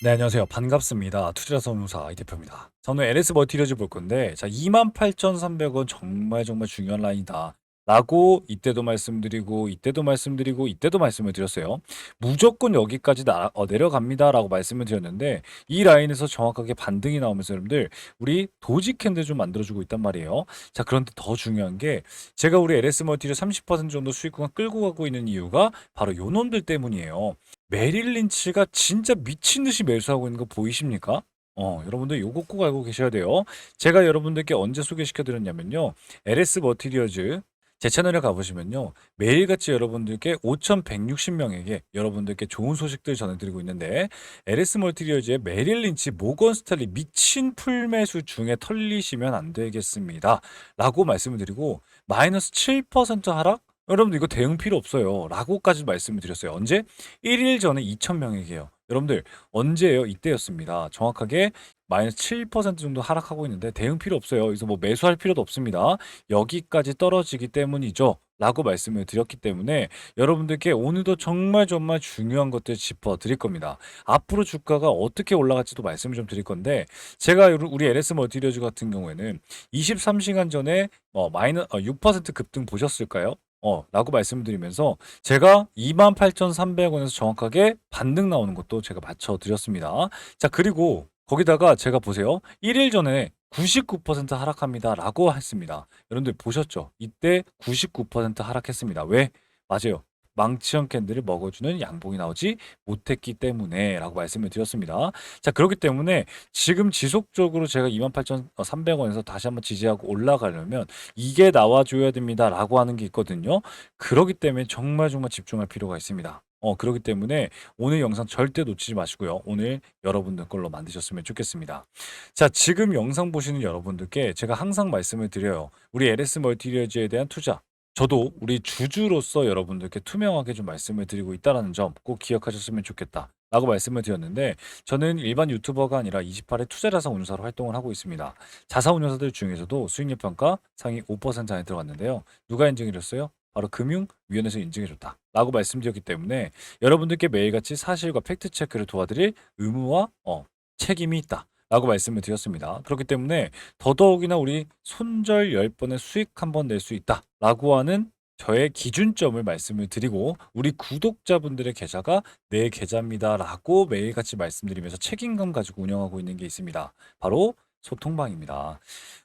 네, 안녕하세요. 반갑습니다. 투자선무사 이 대표입니다. 저는 LS 멀티리즈 볼 건데, 자, 28,300원 정말 정말 중요한 라인이다. 라고 이때도 말씀드리고, 이때도 말씀드리고, 이때도 말씀을 드렸어요. 무조건 여기까지 나, 어, 내려갑니다. 라고 말씀을 드렸는데, 이 라인에서 정확하게 반등이 나오면서 여러분들, 우리 도지 캔들 좀 만들어주고 있단 말이에요. 자, 그런데 더 중요한 게, 제가 우리 LS 멀티를 30% 정도 수익 구간 끌고 가고 있는 이유가 바로 요 놈들 때문이에요. 메릴 린치가 진짜 미친 듯이 매수하고 있는 거 보이십니까? 어, 여러분들 요거 꼭 알고 계셔야 돼요. 제가 여러분들께 언제 소개시켜 드렸냐면요. LS 머티리얼즈 제 채널에 가보시면요. 매일같이 여러분들께 5,160명에게 여러분들께 좋은 소식들 전해드리고 있는데 LS 멀티리얼즈의 메릴 린치 모건 스탈리 미친 풀매수 중에 털리시면 안 되겠습니다. 라고 말씀을 드리고 마이너스 7% 하락? 여러분들 이거 대응 필요 없어요. 라고까지 말씀을 드렸어요. 언제? 1일 전에 2,000명에게요. 여러분들 언제예요? 이때였습니다. 정확하게 마이너스 7% 정도 하락하고 있는데 대응 필요 없어요. 그래서 뭐 매수할 필요도 없습니다. 여기까지 떨어지기 때문이죠. 라고 말씀을 드렸기 때문에 여러분들께 오늘도 정말 정말 중요한 것들 짚어 드릴 겁니다. 앞으로 주가가 어떻게 올라갈지도 말씀을 좀 드릴 건데 제가 우리 LS 멀티리어즈 같은 경우에는 23시간 전에 어, 마이너 어, 6% 급등 보셨을까요? 어, 라고 말씀드리면서 제가 28,300원에서 정확하게 반등 나오는 것도 제가 맞춰 드렸습니다. 자, 그리고 거기다가 제가 보세요. 1일 전에 99% 하락합니다. 라고 했습니다. 여러분들 보셨죠? 이때 99% 하락했습니다. 왜? 맞아요. 망치형 캔들을 먹어주는 양봉이 나오지 못했기 때문에 라고 말씀을 드렸습니다. 자, 그렇기 때문에 지금 지속적으로 제가 28,300원에서 다시 한번 지지하고 올라가려면 이게 나와줘야 됩니다. 라고 하는 게 있거든요. 그렇기 때문에 정말 정말 집중할 필요가 있습니다. 어, 그렇기 때문에 오늘 영상 절대 놓치지 마시고요. 오늘 여러분들 걸로 만드셨으면 좋겠습니다. 자, 지금 영상 보시는 여러분들께 제가 항상 말씀을 드려요. 우리 LS 멀티리얼즈에 대한 투자, 저도 우리 주주로서 여러분들께 투명하게 좀 말씀을 드리고 있다는 점 꼭 기억하셨으면 좋겠다. 라고 말씀을 드렸는데 저는 일반 유튜버가 아니라 28회 투자자산 운용사로 활동을 하고 있습니다. 자산 운용사들 중에서도 수익률 평가 상위 5% 안에 들어갔는데요. 누가 인증해 줬어요? 바로 금융위원회에서 인증해 줬다. 라고 말씀드렸기 때문에 여러분들께 매일같이 사실과 팩트 체크를 도와드릴 의무와 어, 책임이 있다. 라고 말씀을 드렸습니다. 그렇기 때문에 더더욱이나 우리 손절 10번의 수익 한 번 낼 수 있다. 라고 하는 저의 기준점을 말씀을 드리고 우리 구독자분들의 계좌가 내 계좌입니다. 라고 매일같이 말씀드리면서 책임감 가지고 운영하고 있는 게 있습니다. 바로 소통방입니다.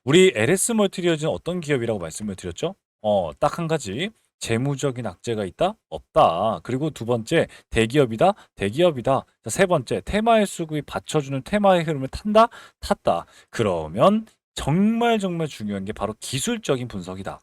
우리 LS 멀티리얼즈는 어떤 기업이라고 말씀을 드렸죠? 어, 딱 한 가지. 재무적인 악재가 있다? 없다. 그리고 두 번째, 대기업이다? 대기업이다. 자, 세 번째, 테마의 수급이 받쳐주는 테마의 흐름을 탄다? 탔다. 그러면 정말 정말 중요한 게 바로 기술적인 분석이다.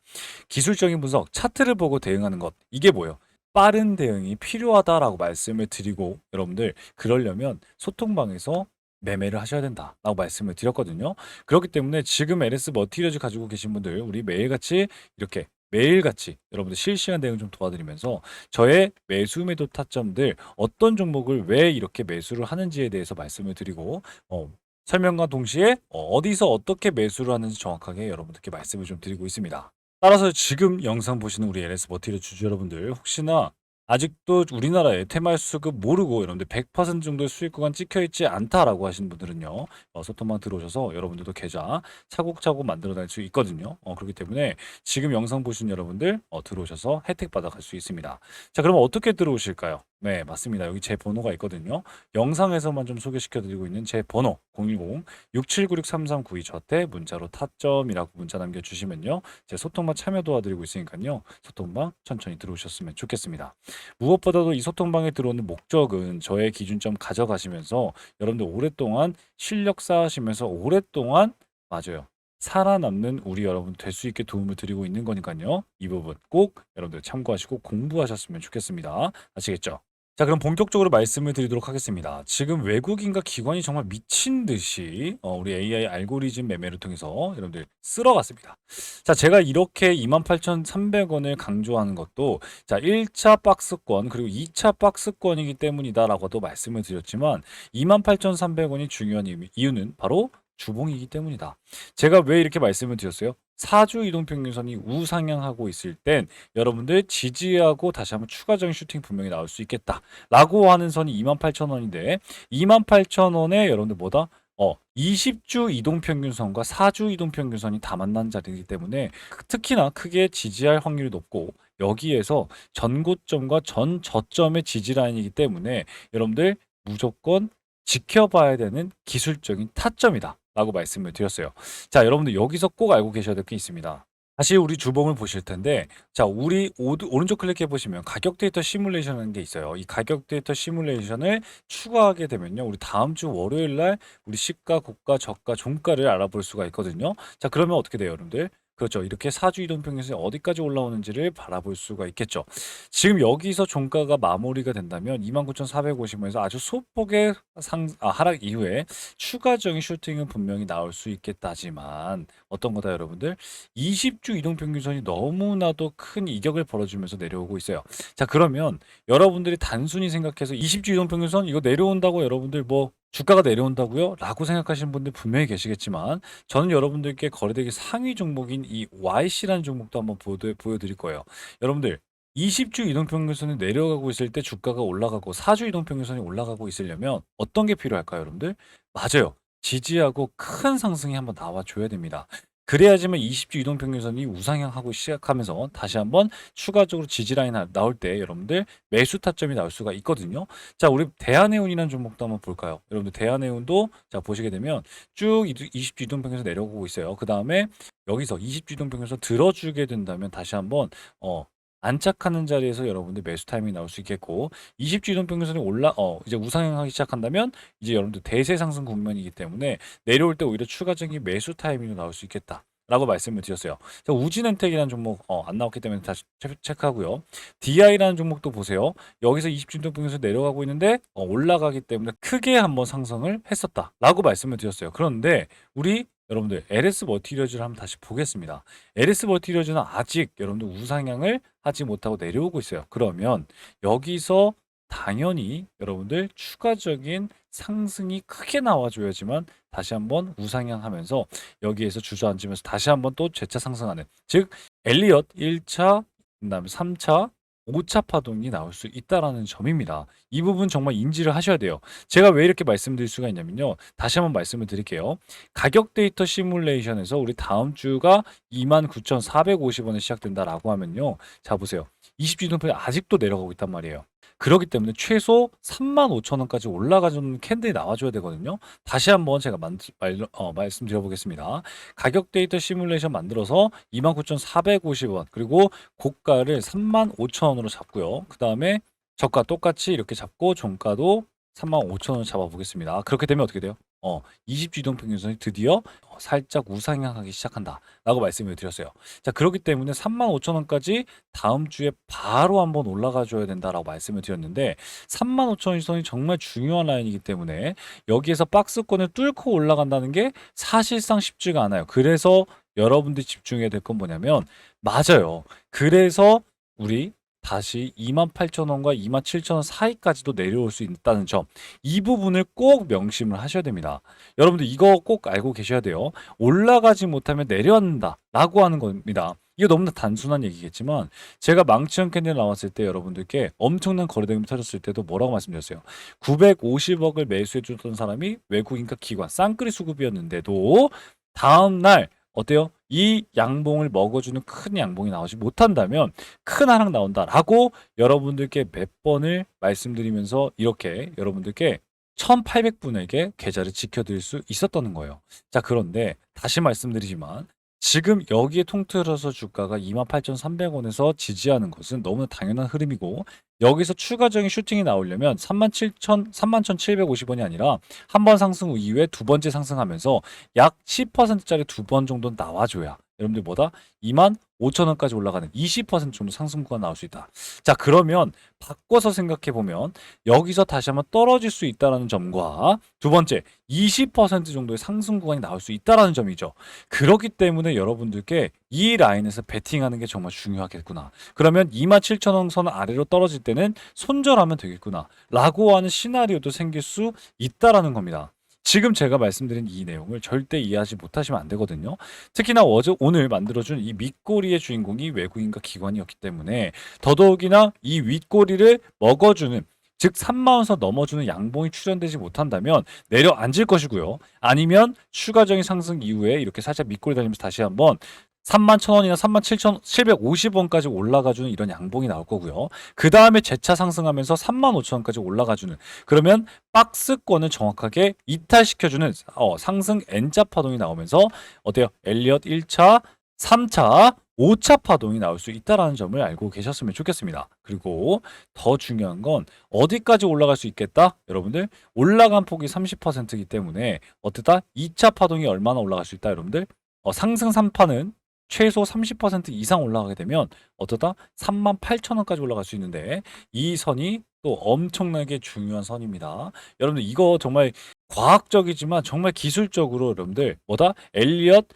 기술적인 분석, 차트를 보고 대응하는 것. 이게 뭐예요? 빠른 대응이 필요하다라고 말씀을 드리고 여러분들 그러려면 소통방에서 매매를 하셔야 된다라고 말씀을 드렸거든요. 그렇기 때문에 지금 LS 머티리얼즈 가지고 계신 분들 우리 매일같이 이렇게 매일같이 여러분들 실시간 대응 좀 도와드리면서 저의 매수 매도 타점들 어떤 종목을 왜 이렇게 매수를 하는지에 대해서 말씀을 드리고 어, 설명과 동시에 어, 어디서 어떻게 매수를 하는지 정확하게 여러분들께 말씀을 좀 드리고 있습니다. 따라서 지금 영상 보시는 우리 LS 머티리얼 주주 여러분들 혹시나 아직도 우리나라의 테마의 수급 모르고 여러분들 100% 정도의 수익 구간 찍혀 있지 않다라고 하시는 분들은요. 어, 소통방 들어오셔서 여러분들도 계좌 차곡차곡 만들어 낼수 있거든요. 어, 그렇기 때문에 지금 영상 보신 여러분들 어, 들어오셔서 혜택 받아갈 수 있습니다. 자, 그럼 어떻게 들어오실까요? 네, 맞습니다. 여기 제 번호가 있거든요. 영상에서만 좀 소개시켜 드리고 있는 제 번호 010-6796-3392 저한테 문자로 타점이라고 문자 남겨 주시면요. 제 소통방 참여 도와드리고 있으니까요. 소통방 천천히 들어오셨으면 좋겠습니다. 무엇보다도 이 소통방에 들어오는 목적은 저의 기준점 가져가시면서 여러분들 오랫동안 실력 쌓으시면서 오랫동안 맞아요. 살아남는 우리 여러분 될 수 있게 도움을 드리고 있는 거니까요. 이 부분 꼭 여러분들 참고하시고 공부하셨으면 좋겠습니다. 아시겠죠? 자, 그럼 본격적으로 말씀을 드리도록 하겠습니다. 지금 외국인과 기관이 정말 미친 듯이 어, 우리 AI 알고리즘 매매를 통해서 여러분들 쓸어갔습니다. 자, 제가 이렇게 28,300원을 강조하는 것도 자, 1차 박스권 그리고 2차 박스권이기 때문이다라고도 말씀을 드렸지만 28,300원이 중요한 이유- 이유는 바로 주봉이기 때문이다. 제가 왜 이렇게 말씀을 드렸어요? 사주 이동평균선이 우상향하고 있을 땐 여러분들 지지하고 다시 한번 추가적인 슈팅 분명히 나올 수 있겠다. 라고 하는 선이 28,000원인데 28,000원에 여러분들 뭐다? 어, 20주 이동평균선과 4주 이동평균선이 다 만난 자리이기 때문에 특히나 크게 지지할 확률이 높고 여기에서 전고점과 전 저점의 지지 라인이기 때문에 여러분들 무조건 지켜봐야 되는 기술적인 타점이다. 라고 말씀을 드렸어요. 자, 여러분들 여기서 꼭 알고 계셔야 될 게 있습니다. 다시 우리 주봉을 보실 텐데, 자, 우리 오, 오른쪽 클릭해 보시면 가격 데이터 시뮬레이션이라는 게 있어요. 이 가격 데이터 시뮬레이션을 추가하게 되면요, 우리 다음 주 월요일 날 우리 시가, 고가, 저가, 종가를 알아볼 수가 있거든요. 자, 그러면 어떻게 돼요, 여러분들? 그렇죠. 이렇게 사주 이동 평균선이 어디까지 올라오는지를 바라볼 수가 있겠죠. 지금 여기서 종가가 마무리가 된다면 29,450원에서 아주 소폭의 상, 아, 하락 이후에 추가적인 슈팅은 분명히 나올 수 있겠다지만 어떤 거다 여러분들 20주 이동평균선이 너무나도 큰 이격을 벌어주면서 내려오고 있어요. 자 그러면 여러분들이 단순히 생각해서 20주 이동평균선 이거 내려온다고 여러분들 뭐 주가가 내려온다고요? 라고 생각하시는 분들 분명히 계시겠지만 저는 여러분들께 거래되기 상위 종목인 이 YC라는 종목도 한번 보여, 보여드릴 거예요. 여러분들 20주 이동평균선이 내려가고 있을 때 주가가 올라가고 4주 이동평균선이 올라가고 있으려면 어떤 게 필요할까요, 여러분들? 맞아요. 지지하고 큰 상승이 한번 나와줘야 됩니다. 그래야지만 20주 이동평균선이 우상향하고 시작하면서 다시 한번 추가적으로 지지 라인 나- 나올 때 여러분들 매수 타점이 나올 수가 있거든요. 자, 우리 대한해운이라는 종목도 한번 볼까요? 여러분들 대한해운도 자 보시게 되면 쭉 20주 이동평균선 내려오고 있어요. 그 다음에 여기서 20주 이동평균선 들어주게 된다면 다시 한번 어 안착하는 자리에서 여러분들 매수 타이밍이 나올 수 있겠고 20주 이동 평균선이 올라 어 이제 우상향하기 시작한다면 이제 여러분들 대세 상승 국면이기 때문에 내려올 때 오히려 추가적인 매수 타이밍이 나올 수 있겠다. 라고 말씀을 드렸어요. 자, 우진엔텍이라는 종목 어, 안 나왔기 때문에 다시 체- 체크하고요. DI라는 종목도 보세요. 여기서 20주 이동평균선 내려가고 있는데 어, 올라가기 때문에 크게 한번 상승을 했었다라고 말씀을 드렸어요. 그런데 우리 여러분들 LS 머티리얼즈를 한번 다시 보겠습니다. LS 머티리얼즈는 아직 여러분들 우상향을 하지 못하고 내려오고 있어요. 그러면 여기서 당연히 여러분들 추가적인 상승이 크게 나와줘야지만 다시 한번 우상향하면서 여기에서 주저앉으면서 다시 한번 또 재차 상승하는 즉 엘리엇 1차 그다음에 3차 5차 파동이 나올 수 있다라는 점입니다. 이 부분 정말 인지를 하셔야 돼요. 제가 왜 이렇게 말씀드릴 수가 있냐면요. 다시 한번 말씀을 드릴게요. 가격 데이터 시뮬레이션에서 우리 다음 주가 29,450원에 시작된다라고 하면요. 자 보세요. 20주 이동평이 아직도 내려가고 있단 말이에요. 그렇기 때문에 최소 35,000원까지 올라가는 캔들이 나와줘야 되거든요. 다시 한번 제가 만, 말, 어, 말씀드려보겠습니다. 가격 데이터 시뮬레이션 만들어서 29,450원 그리고 고가를 35,000원으로 잡고요. 그 다음에 저가 똑같이 이렇게 잡고 종가도 35,000원 잡아보겠습니다. 그렇게 되면 어떻게 돼요? 어, 20주 이동평균선이 드디어 어, 살짝 우상향하기 시작한다. 라고 말씀을 드렸어요. 자, 그렇기 때문에 35,000원까지 다음 주에 바로 한번 올라가 줘야 된다 라고 말씀을 드렸는데 35,000원 선이 정말 중요한 라인이기 때문에 여기에서 박스권을 뚫고 올라간다는 게 사실상 쉽지가 않아요. 그래서 여러분들이 집중해야 될 건 뭐냐면 맞아요. 그래서 우리 다시 28,000원과 27,000원 사이까지도 내려올 수 있다는 점. 이 부분을 꼭 명심을 하셔야 됩니다. 여러분들 이거 꼭 알고 계셔야 돼요. 올라가지 못하면 내려앉는다 라고 하는 겁니다. 이거 너무나 단순한 얘기겠지만 제가 망치형 캔들 나왔을 때 여러분들께 엄청난 거래대금이 터졌을 때도 뭐라고 말씀드렸어요. 950억을 매수해 줬던 사람이 외국인과 기관 쌍끌이 수급이었는데도 다음 날 어때요? 이 양봉을 먹어주는 큰 양봉이 나오지 못한다면 큰 하락 나온다라고 여러분들께 몇 번을 말씀드리면서 이렇게 여러분들께 1,800분에게 계좌를 지켜드릴 수 있었던 거예요. 자, 그런데 다시 말씀드리지만 지금 여기에 통틀어서 주가가 28,300원에서 지지하는 것은 너무나 당연한 흐름이고 여기서 추가적인 슈팅이 나오려면 37,000, 31,750원이 아니라 한 번 상승 후 이후에 두 번째 상승하면서 약 10%짜리 두 번 정도는 나와줘야 여러분들 뭐다? 2만 5천 원까지 올라가는 20% 정도 상승구가 나올 수 있다. 자 그러면 바꿔서 생각해 보면 여기서 다시 한번 떨어질 수 있다라는 점과 두 번째 20% 정도의 상승 구간이 나올 수 있다라는 점이죠. 그렇기 때문에 여러분들께 이 라인에서 베팅하는 게 정말 중요하겠구나. 그러면 27,000원 선 아래로 떨어질 때는 손절하면 되겠구나. 라고 하는 시나리오도 생길 수 있다라는 겁니다. 지금 제가 말씀드린 이 내용을 절대 이해하지 못하시면 안 되거든요. 특히나 어제 오늘 만들어준 이 밑꼬리의 주인공이 외국인과 기관이었기 때문에 더더욱이나 이 윗꼬리를 먹어주는 즉 3만 원선 넘어주는 양봉이 출현되지 못한다면 내려앉을 것이고요. 아니면 추가적인 상승 이후에 이렇게 살짝 밑꼬리 달리면서 다시 한번 3만 1,000원이나 3만 7천 750원까지 올라가주는 이런 양봉이 나올 거고요. 그 다음에 재차 상승하면서 3만 5천원까지 올라가주는 그러면 박스권을 정확하게 이탈시켜주는 어, 상승 N자 파동이 나오면서 어때요? 엘리엇 1차, 3차, 5차 파동이 나올 수 있다라는 점을 알고 계셨으면 좋겠습니다. 그리고 더 중요한 건 어디까지 올라갈 수 있겠다? 여러분들 올라간 폭이 30%이기 때문에 어떻다? 2차 파동이 얼마나 올라갈 수 있다? 여러분들 어, 상승 3파는 최소 30% 이상 올라가게 되면 어쩌다 3만 8천 원까지 올라갈 수 있는데 이 선이 또 엄청나게 중요한 선입니다. 여러분들 이거 정말 과학적이지만 정말 기술적으로 여러분들 뭐다? 엘리엇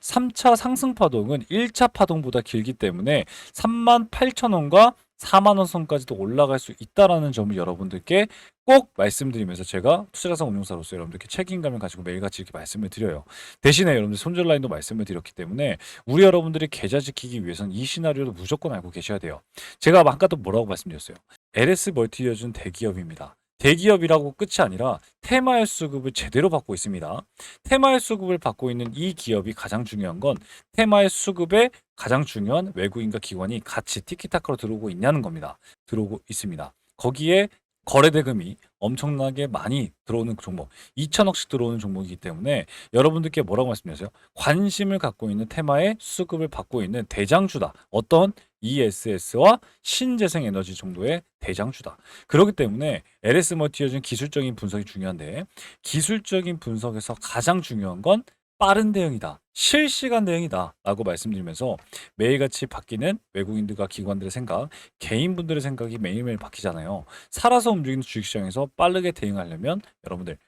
3, 차 상승 파동은 1차 파동보다 길기 때문에 3만 8천 원과 4만 원 선까지도 올라갈 수 있다라는 점을 여러분들께 꼭 말씀드리면서 제가 투자자산 운용사로서 여러분들께 책임감을 가지고 매일같이 이렇게 말씀을 드려요. 대신에 여러분들 손절 라인도 말씀을 드렸기 때문에 우리 여러분들이 계좌 지키기 위해서는 이 시나리오도 무조건 알고 계셔야 돼요. 제가 아까도 뭐라고 말씀드렸어요. LS 멀티리어준 대기업입니다. 대기업이라고 끝이 아니라 테마의 수급을 제대로 받고 있습니다. 테마의 수급을 받고 있는 이 기업이 가장 중요한 건 테마의 수급에 가장 중요한 외국인과 기관이 같이 티키타카로 들어오고 있냐는 겁니다. 들어오고 있습니다. 거기에 거래 대금이 엄청나게 많이 들어오는 종목, 2천억씩 들어오는 종목이기 때문에 여러분들께 뭐라고 말씀드렸어요? 관심을 갖고 있는 테마의 수급을 받고 있는 대장주다. 어떤 ESS와 신재생 에너지 정도의 대장주다. 그렇기 때문에 LS 멀티어준 기술적인 분석이 중요한데 기술적인 분석에서 가장 중요한 건 빠른 대응이다. 실시간 대응이다. 라고 말씀드리면서 매일같이 바뀌는 외국인들과 기관들의 생각, 개인분들의 생각이 매일매일 바뀌잖아요. 살아서 움직이는 주식시장에서 빠르게 대응하려면 여러분들 어,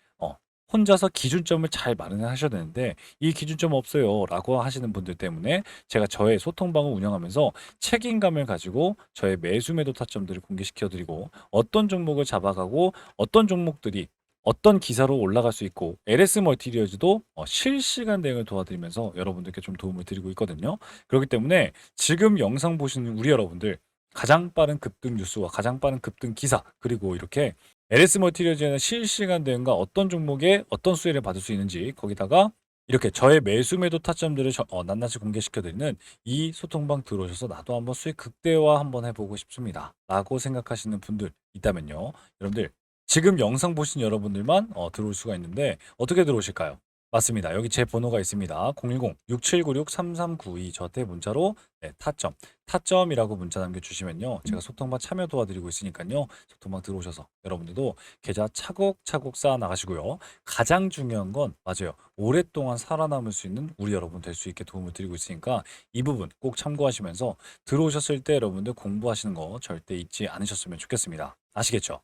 혼자서 기준점을 잘 마련하셔야 되는데 이 기준점 없어요 라고 하시는 분들 때문에 제가 저의 소통방을 운영하면서 책임감을 가지고 저의 매수 매도 타점들을 공개시켜 드리고 어떤 종목을 잡아가고 어떤 종목들이 어떤 기사로 올라갈 수 있고 LS 멀티리어즈도 어, 실시간 대응을 도와드리면서 여러분들께 좀 도움을 드리고 있거든요. 그렇기 때문에 지금 영상 보시는 우리 여러분들 가장 빠른 급등 뉴스와 가장 빠른 급등 기사 그리고 이렇게 LS 멀티리어즈에는 실시간 대응과 어떤 종목에 어떤 수혜를 받을 수 있는지 거기다가 이렇게 저의 매수 매도 타점들을 저- 어, 낱낱이 공개시켜드리는 이 소통방 들어오셔서 나도 한번 수익 극대화 한번 해보고 싶습니다. 라고 생각하시는 분들 있다면요. 여러분들 지금 영상 보신 여러분들만 어, 들어올 수가 있는데 어떻게 들어오실까요? 맞습니다. 여기 제 번호가 있습니다. 010-6796-3392 저한테 문자로 네, 타점, 타점이라고 문자 남겨주시면요. 제가 소통방 참여 도와드리고 있으니까요. 소통방 들어오셔서 여러분들도 계좌 차곡차곡 쌓아 나가시고요. 가장 중요한 건 맞아요. 오랫동안 살아남을 수 있는 우리 여러분 될 수 있게 도움을 드리고 있으니까 이 부분 꼭 참고하시면서 들어오셨을 때 여러분들 공부하시는 거 절대 잊지 않으셨으면 좋겠습니다. 아시겠죠?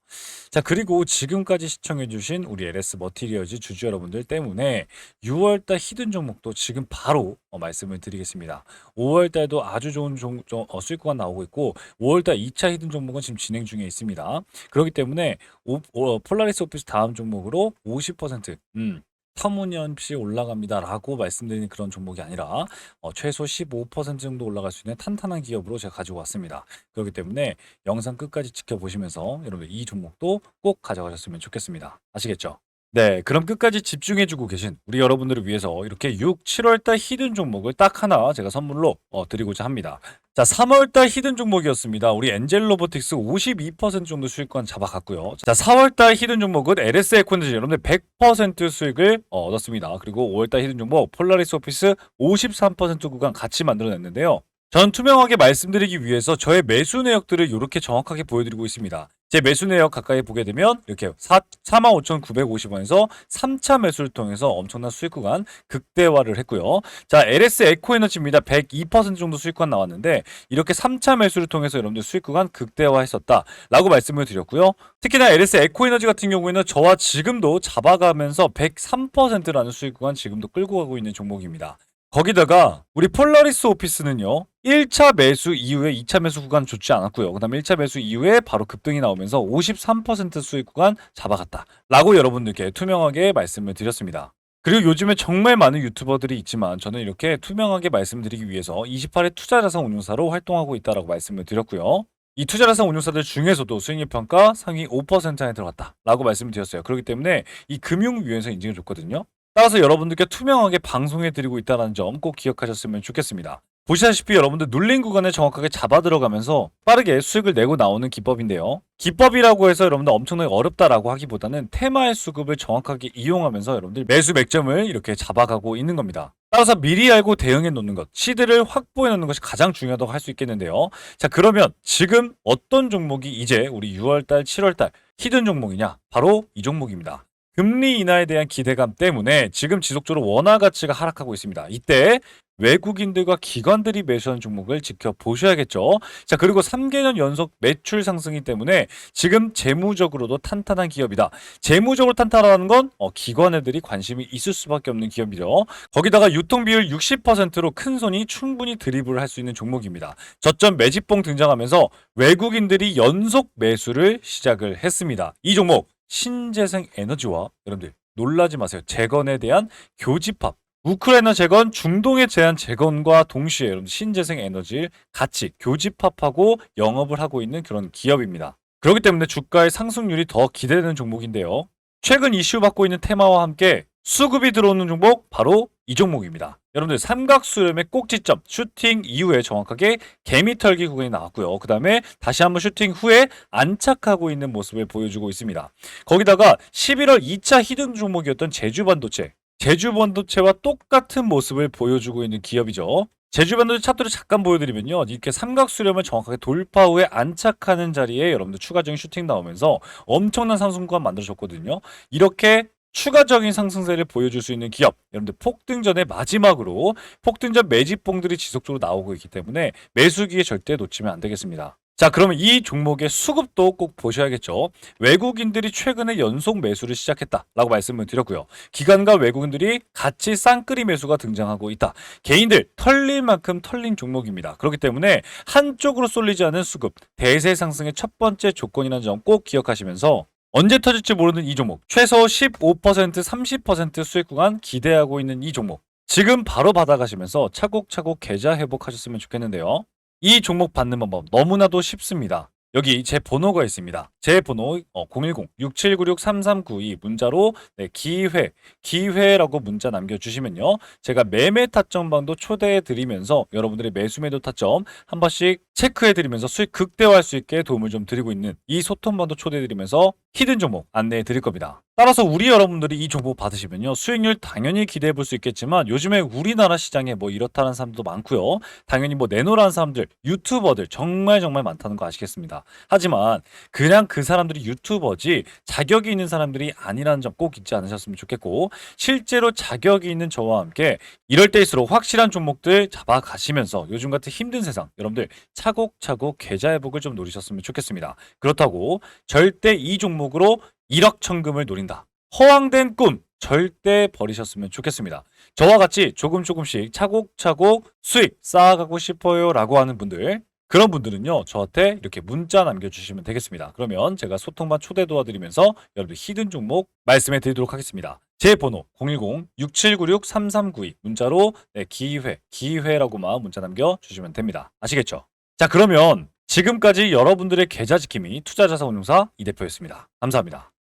자, 그리고 지금까지 시청해주신 우리 LS 머티리얼즈 주주 여러분들 때문에 6월달 히든 종목도 지금 바로 어, 말씀을 드리겠습니다. 5월달도 아주 좋은 종, 종, 어, 수익 구간 나오고 있고 5월달 2차 히든 종목은 지금 진행 중에 있습니다. 그렇기 때문에 오, 어, 폴라리스 오피스 다음 종목으로 50% 음, 터무니없이 올라갑니다라고 말씀드리는 그런 종목이 아니라 어, 최소 15% 정도 올라갈 수 있는 탄탄한 기업으로 제가 가지고 왔습니다. 그렇기 때문에 영상 끝까지 지켜보시면서 여러분 이 종목도 꼭 가져가셨으면 좋겠습니다. 아시겠죠? 네, 그럼 끝까지 집중해주고 계신 우리 여러분들을 위해서 이렇게 6, 7월달 히든 종목을 딱 하나 제가 선물로 어, 드리고자 합니다. 자, 3월달 히든 종목이었습니다. 우리 엔젤 로보틱스 52% 정도 수익권 잡아갔고요. 자, 4월달 히든 종목은 LS 에코너지 여러분들 100% 수익을 어, 얻었습니다. 그리고 5월달 히든 종목 폴라리스 오피스 53% 구간 같이 만들어냈는데요. 전 투명하게 말씀드리기 위해서 저의 매수 내역들을 이렇게 정확하게 보여드리고 있습니다. 제 매수 내역 가까이 보게 되면 이렇게 4, 45,950원에서 3차 매수를 통해서 엄청난 수익 구간 극대화를 했고요. 자, LS 에코에너지입니다. 102% 정도 수익 구간 나왔는데 이렇게 3차 매수를 통해서 여러분들 수익 구간 극대화했었다라고 말씀을 드렸고요. 특히나 LS 에코에너지 같은 경우에는 저와 지금도 잡아가면서 103%라는 수익 구간 지금도 끌고 가고 있는 종목입니다. 거기다가 우리 폴라리스 오피스는요. 1차 매수 이후에 2차 매수 구간 좋지 않았고요. 그 다음에 1차 매수 이후에 바로 급등이 나오면서 53% 수익 구간 잡아갔다. 라고 여러분들께 투명하게 말씀을 드렸습니다. 그리고 요즘에 정말 많은 유튜버들이 있지만 저는 이렇게 투명하게 말씀드리기 위해서 28회 투자자산 운용사로 활동하고 있다라고 말씀을 드렸고요. 이 투자자산 운용사들 중에서도 수익률 평가 상위 5% 안에 들어갔다라고 말씀을 드렸어요. 그렇기 때문에 이 금융위원회에서 인증을 줬거든요. 따라서 여러분들께 투명하게 방송해 드리고 있다는 점 꼭 기억하셨으면 좋겠습니다. 보시다시피 여러분들 눌린 구간에 정확하게 잡아 들어가면서 빠르게 수익을 내고 나오는 기법인데요. 기법이라고 해서 여러분들 엄청나게 어렵다라고 하기보다는 테마의 수급을 정확하게 이용하면서 여러분들 매수 맥점을 이렇게 잡아가고 있는 겁니다. 따라서 미리 알고 대응해 놓는 것, 시드를 확보해 놓는 것이 가장 중요하다고 할 수 있겠는데요. 자, 그러면 지금 어떤 종목이 이제 우리 6월달, 7월달 히든 종목이냐? 바로 이 종목입니다. 금리 인하에 대한 기대감 때문에 지금 지속적으로 원화 가치가 하락하고 있습니다. 이때 외국인들과 기관들이 매수한 종목을 지켜보셔야겠죠. 자, 그리고 3개년 연속 매출 상승이 때문에 지금 재무적으로도 탄탄한 기업이다. 재무적으로 탄탄하다는 건 어, 기관 애들이 관심이 있을 수밖에 없는 기업이죠. 거기다가 유통 비율 60%로 큰 손이 충분히 드리블을 할 수 있는 종목입니다. 저점 매집봉 등장하면서 외국인들이 연속 매수를 시작을 했습니다. 이 종목 신재생 에너지와 여러분들 놀라지 마세요. 재건에 대한 교집합 우크라이나 재건, 중동의 제한 재건과 동시에 여러분 신재생 에너지를 같이 교집합하고 영업을 하고 있는 그런 기업입니다. 그렇기 때문에 주가의 상승률이 더 기대되는 종목인데요. 최근 이슈 받고 있는 테마와 함께 수급이 들어오는 종목 바로 이 종목입니다. 여러분들 삼각수렴의 꼭지점 슈팅 이후에 정확하게 개미털기 구간이 나왔고요. 그 다음에 다시 한번 슈팅 후에 안착하고 있는 모습을 보여주고 있습니다. 거기다가 11월 2차 히든 종목이었던 제주반도체 제주반도체와 똑같은 모습을 보여주고 있는 기업이죠. 제주반도체 차트를 잠깐 보여드리면요. 이렇게 삼각수렴을 정확하게 돌파 후에 안착하는 자리에 여러분들 추가적인 슈팅 나오면서 엄청난 상승구간 만들어졌거든요. 이렇게 추가적인 상승세를 보여줄 수 있는 기업 여러분들 폭등전의 마지막으로 폭등전 매집봉들이 지속적으로 나오고 있기 때문에 매수기에 절대 놓치면 안 되겠습니다. 자, 그러면 이 종목의 수급도 꼭 보셔야겠죠. 외국인들이 최근에 연속 매수를 시작했다라고 말씀을 드렸고요. 기관과 외국인들이 같이 쌍끌이 매수가 등장하고 있다. 개인들 털릴 만큼 털린 종목입니다. 그렇기 때문에 한쪽으로 쏠리지 않은 수급, 대세 상승의 첫 번째 조건이라는 점 꼭 기억하시면서 언제 터질지 모르는 이 종목, 최소 15%, 30% 수익 구간 기대하고 있는 이 종목. 지금 바로 받아가시면서 차곡차곡 계좌 회복하셨으면 좋겠는데요. 이 종목 받는 방법 너무나도 쉽습니다. 여기 제 번호가 있습니다. 제 번호 어, 010-6796-3392 문자로 네, 기회, 기회라고 문자 남겨주시면요. 제가 매매 타점방도 초대해 드리면서 여러분들의 매수 매도 타점 한 번씩 체크해 드리면서 수익 극대화할 수 있게 도움을 좀 드리고 있는 이 소통방도 초대해 드리면서 히든 종목 안내해 드릴 겁니다. 따라서 우리 여러분들이 이 정보 받으시면요. 수익률 당연히 기대해 볼 수 있겠지만 요즘에 우리나라 시장에 뭐 이렇다는 사람도 많고요. 당연히 뭐 내노라는 사람들, 유튜버들 정말 정말 많다는 거 아시겠습니다. 하지만 그냥 그 사람들이 유튜버지 자격이 있는 사람들이 아니라는 점 꼭 잊지 않으셨으면 좋겠고 실제로 자격이 있는 저와 함께 이럴 때일수록 확실한 종목들 잡아가시면서 요즘 같은 힘든 세상 여러분들 차곡차곡 계좌 회복을 좀 노리셨으면 좋겠습니다. 그렇다고 절대 이 종목으로 1억 천금을 노린다. 허황된 꿈 절대 버리셨으면 좋겠습니다. 저와 같이 조금 조금씩 차곡차곡 수익 쌓아가고 싶어요 라고 하는 분들 그런 분들은요 저한테 이렇게 문자 남겨주시면 되겠습니다. 그러면 제가 소통반 초대 도와드리면서 여러분들 히든 종목 말씀해 드리도록 하겠습니다. 제 번호 010-6796-3392 문자로 네, 기회, 기회라고만 문자 남겨주시면 됩니다. 아시겠죠? 자 그러면 지금까지 여러분들의 계좌 지킴이 투자자산운용사 이 대표였습니다. 감사합니다.